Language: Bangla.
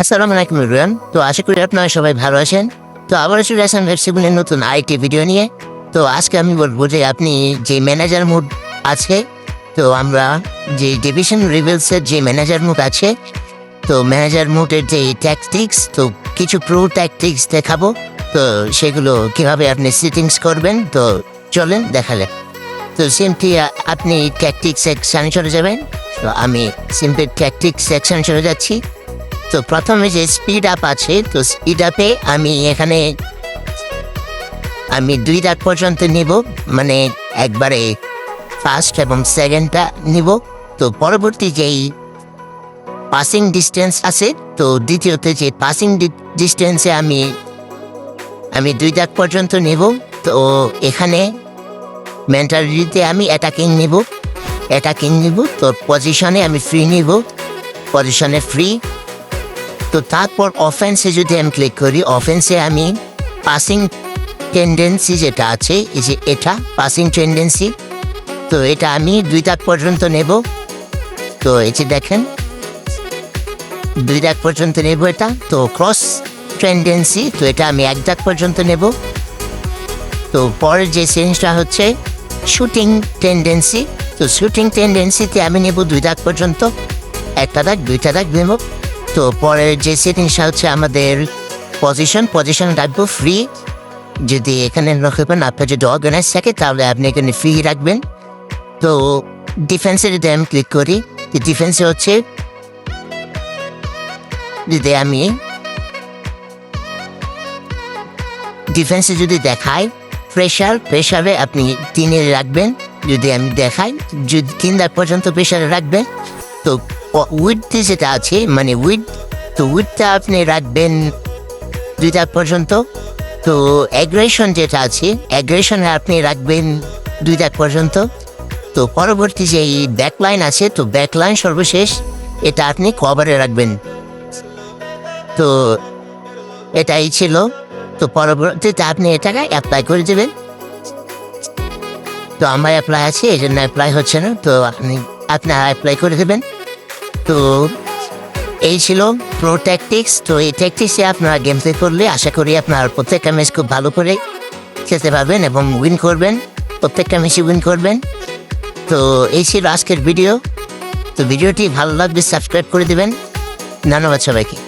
আসসালামু আলাইকুম রিয়ান তো আশা করি আপনারা সবাই ভালো আছেন। তো আবার চলে আসেন ওয়েবসাইটের নতুন আইটি ভিডিও নিয়ে। তো আজকে আমি বলব যে আপনি যে ম্যানেজার মুড আছে, তো আমরা যে ডিভিশন রিভেলসের যে ম্যানেজার মুড আছে, তো ম্যানেজার মুডের যে ট্যাকটিক্স তো কিছু প্রো ট্যাকটিক্স দেখাবো। তো সেগুলো কীভাবে আপনি সেটিংস করবেন, তো চলেন দেখালে। তো সিম্পলি আপনি ট্যাকটিক সেকশানে চলে যাবেন। তো আমি সিম্পলি ট্যাকটিক সেকশানে চলে যাচ্ছি। তো প্রথমে যে স্পিড আপ আছে, তো স্পিড আপে আমি এখানে, আমি দুই দাগ পর্যন্ত নিব মানে একবারে ফার্স্ট এবং সেকেন্ডটা নিব। তো পরবর্তী যেই পাসিং ডিস্টেন্স আছে, তো দ্বিতীয়তে যে পাসিং ডিস্টেন্সে আমি আমি দুই দাগ পর্যন্ত নেব। তো এখানে মেন্টালিটিতে আমি অ্যাটাকিং নিব অ্যাটাকিং নিব। তো পজিশনে আমি ফ্রি নিব। পজিশনে ফ্রি তো তারপর অফেন্সে যদি আমি ক্লিক করি অফেন্সে আমি পাসিং টেন্ডেন্সি যেটা আছে, এই যে এটা পাসিং টেন্ডেন্সি তো এটা আমি দুই দাগ পর্যন্ত নেব। তো এই যে দেখেন, দুই দাগ পর্যন্ত নেব এটা, তো ক্রস টেন্ডেন্সি তো এটা আমি এক দাগ পর্যন্ত নেব। তো পরের যে চেঞ্জটা হচ্ছে শুটিং টেন্ডেন্সি তো শুটিং টেন্ডেন্সিতে আমি নেব দুই দাগ পর্যন্ত, একটা দাগ, দুইটা দাগ নেব। তো পরের যে সেটিংসটা হচ্ছে আমাদের পজিশন পজিশন রাখব ফ্রি যদি এখানে রাখবেন আপনার যদি অর্গানাইজ থাকে, তাহলে আপনি এখানে ফ্রি রাখবেন। তো ডিফেন্সে যদি আমি ক্লিক করি ডিফেন্সে হচ্ছে যদি আমি ডিফেন্সে যদি দেখাই প্রেশার প্রেশারে আপনি তিনে রাখবেন। যদি আমি দেখাই, যদি তিন দাগ পর্যন্ত প্রেশারে রাখবেন, তো উইথে যেটা আছে মানে উইথ তো উইথটা আপনি রাখবেন দুই দাগ পর্যন্ত। তো অ্যাগ্রেশন যেটা আছে অ্যাগ্রেশনে আপনি রাখবেন দুই দাগ পর্যন্ত। তো পরবর্তী যে ব্যাকলাইন আছে, তো ব্যাকলাইন সর্বশেষ, এটা আপনি কভারে রাখবেন। তো এটাই ছিল। তো পরবর্তীতে আপনি এটাকে অ্যাপ্লাই করে দেবেন। তো আমার অ্যাপ্লাই আছে, এই জন্য অ্যাপ্লাই হচ্ছে না। তো আপনি, আপনারা অ্যাপ্লাই করে দেবেন। তো এই ছিল প্রো ট্যাকটিক্স তো এই ট্যাকটিক্সে আপনারা গেম প্লে করলে আশা করি আপনার প্রত্যেকটা ম্যাচ খুব ভালো করে খেলতে পারবেন এবং উইন করবেন। প্রত্যেকটা ম্যাচে উইন করবেন। তো এই ছিল আজকের ভিডিও তো ভিডিওটি ভালো লাগবে সাবস্ক্রাইব করে দেবেন। ধন্যবাদ সবাইকে।